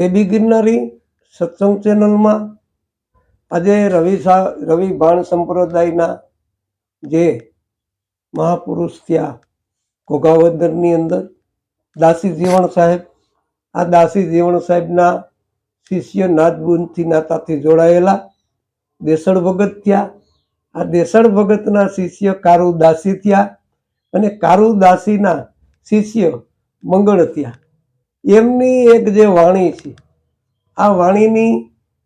Baby ગિરનારી સત્સંગ ચેનલમાં આજે રવિ સા, રવિ ભાણ સંપ્રદાયના જે મહાપુરુષ થયા ઘોઘાવદરની અંદર, દાસી જીવણ સાહેબ, આ દાસી જીવણ સાહેબના શિષ્ય નાથબુનથી નાતાથી જોડાયેલા દેસળ ભગત થયા. આ દેસળ ભગતના શિષ્ય કારુ દાસી થયા અને કારુ દાસીના શિષ્ય મંગળ થયા. એમની એક જે વાણી છે, આ વાણીની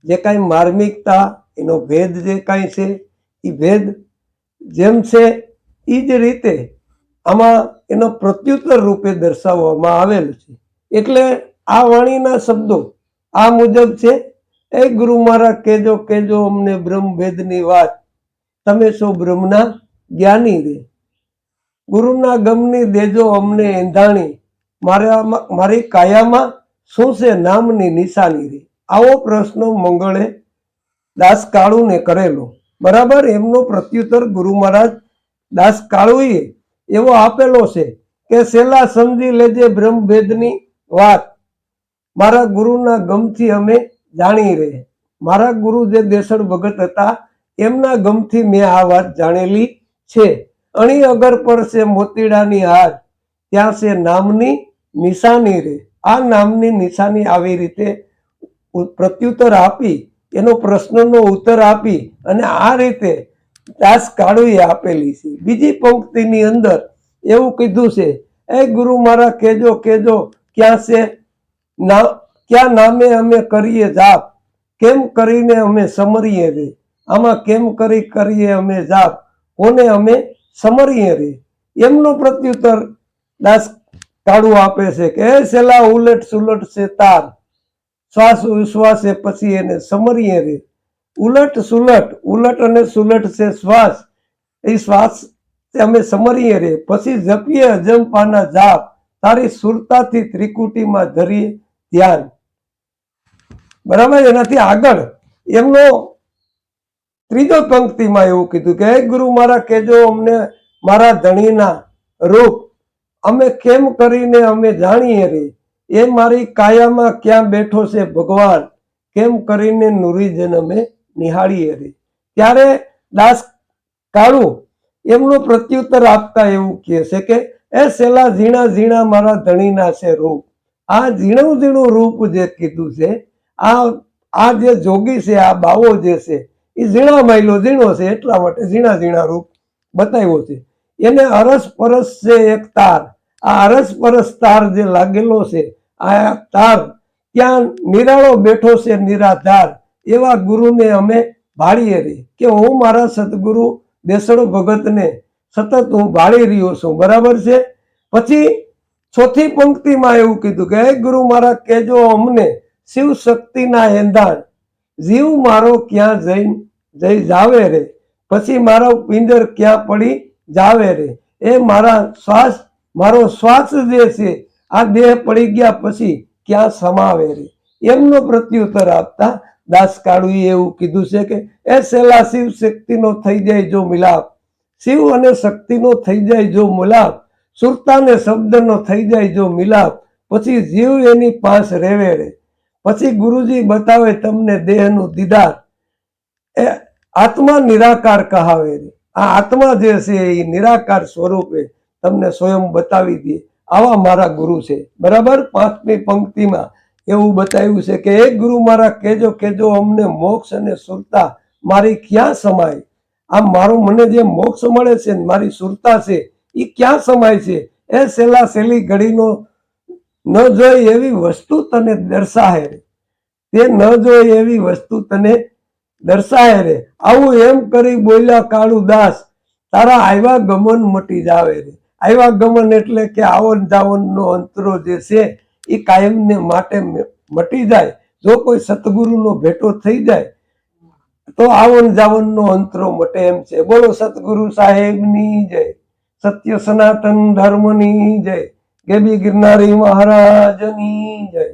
જે કાંઈ માર્મિકતા, એનો ભેદ જે કાંઈ છે એ ભેદ જેમ છે એ જ રીતે આમાં એનો પ્રત્યુત્તર રૂપે દર્શાવવામાં આવેલ છે. એટલે આ વાણીના શબ્દો આ મુજબ છે, એ ગુરુ મારા કેજો કેજો અમને બ્રહ્મ ભેદની વાત. તમે છો બ્રહ્મના જ્ઞાની રે. ગુરુના ગમની દેજો અમને એંધાણી. મારા મારી કાયામાં શું છે નામની નિશાની રે? આવો પ્રશ્ન મંગળે દાસ કાળુને કરેલો. બરાબર? એમનો પ્રત્યુત્તર ગુરુ મહારાજ દાસ કાળુએ એવો આપેલો છે કે, સેલા સમજી લેજે બ્રહ્મભેદની વાત. મારા ગુરુના ગમથી અમે જાણી રહે મારા ગુરુ જે દેસળ ભગત હતા, એમના ગમથી મેં આ વાત જાણેલી છે. અણી અગર પર છે મોતીડાની હાર ત્યાં છે નામની નિશાની રે. આ નામની નિશાની આવી રીતે પ્રત્યુત્તર આપી, એનો પ્રશ્નનો ઉત્તર આપી અને આ રીતે દાસ કાળુએ આપેલી છે. બીજી પંક્તિની અંદર એવું કીધું છે, એ ગુરુ મારા કેજો કેજો ક્યાં છે ના, ક્યાં નામે અમે કરીએ જાપ? કેમ કરીને અમે સમરીએ રે? આમાં કેમ કરી, કરીએ અમે જાપ? કોને અમે સમરીએ રે? એમનો પ્રત્યુત્તર દાસ તાળું આપે છે કે સેલા, ઉલટ સુલટ છે તાર શ્વાસ વિશ્વાસે પછી એને સમરીએ રે. ઉલટ સુલટ, ઉલટ અને સુલટ છે શ્વાસ. એ શ્વાસ અમે સમરીએ રે. પછી જપીએ અજંપાના જાપ. તારી સુરતાથી ત્રિકુટીમાં ધરીએ ધ્યાન. બરાબર? એનાથી આગળ. એમનો ત્રીજો પંક્તિમાં એવું કીધું કે ગુરુ મારા કેજો અમને મારા ધણીના રૂપ અમે કેમ કરીને અમે જાણીએ રે? એ મારી કાયામાં ક્યાં બેઠો છે ભગવાન? કેમ કરીને નુરીજન અમે નિહાળીએ રે? ત્યારે દાસ કાળુ એમનો પ્રત્યુત્તર આપતા એવું કહે છે કે, એ સેલા ઝીણા ઝીણા મારા ધણીના છે રૂપ. આ ઝીણું ઝીણું રૂપ જે કીધું છે, આ આ જે જોગી છે, આ બાવો જે છે, એ ઝીણા માયલો ઝીણો છે એટલા માટે ઝીણા ઝીણા રૂપ બતાવ્યો છે. એને અરસ પરસ છે એક તાર. આ પરસ તાર જે લાગેલો છે, આ તાર ત્યાં નિરાળો બેઠો છે નિરાધાર, એવા ગુરુને અમે ભાળીએ રે. કે હું મારા સદગુરુ દેસડો ભગતને સતત હું ભાળી રહ્યો છું. બરાબર છે? પછી ચોથી પંક્તિમાં એવું કીધું કે, હે ગુરુ મારા, કહેજો અમને શિવ શક્તિના એંધાણ જીવ મારો ક્યાં જઈ જઈ જાવે રે? પછી મારો પિંજર ક્યાં પડી જાવે રે? એ મારા શ્વાસ મારો શ્વાસ જે છે, આ દેહ પડી ગયા પછી ક્યાં સમાવે રે? એમનો પ્રત્યુત્તર આપતા દાસ કાળુએ એવું કીધું છે કે, એ સેલા શિવ શક્તિનો થઈ જાય જો મિલાપ. શિવ અને શક્તિનો થઈ જાય જો મિલાપ. સુરતાને શબ્દનો થઈ જાય જો મિલાપ. પછી જીવ એની પાસ રેવે રે. પછી ગુરુજી બતાવે તમને દેહનું દીદાર. એ આત્મા નિરાકાર કહાવે આ આત્મા જે છે એ નિરાકાર સ્વરૂપે તમને સ્વયં બતાવી દે. આવા મારા ગુરુ છે. બરાબર? પાંચમી પંક્તિમાં એવું બતાવ્યું છે કે એક ગુરુ મારા કેજો કેજો અમને મોક્ષ અને સુરતા મારી ક્યાં સમાય? આમ મારું મને જે મોક્ષ મળે છે મારી સુરતા છે એ ક્યાં સમાય છે? એ સેલા સેલી ઘડીનો ન જોઈ એવી વસ્તુ તને દર્શાહે તે ન જોઈ એવી વસ્તુ તને દર્શાહે રે. આવું એમ કરી બોલ્યા કાળુ દાસ તારા આવ્યા ગમન મટી જાવે રે. આવ્યા ગમન એટલે કે આવન જાવનનો અંતરો જે છે, એ કાયમને માટે મટી જાય. જો કોઈ સતગુરુનો ભેટો થઈ જાય, તો આવન જાવનનો અંતરો મટે એમ છે. બોલો સતગુરુ સાહેબની જય, સત્ય સનાતન ધર્મની જય, ગેબી ગિરનારી મહારાજની જય.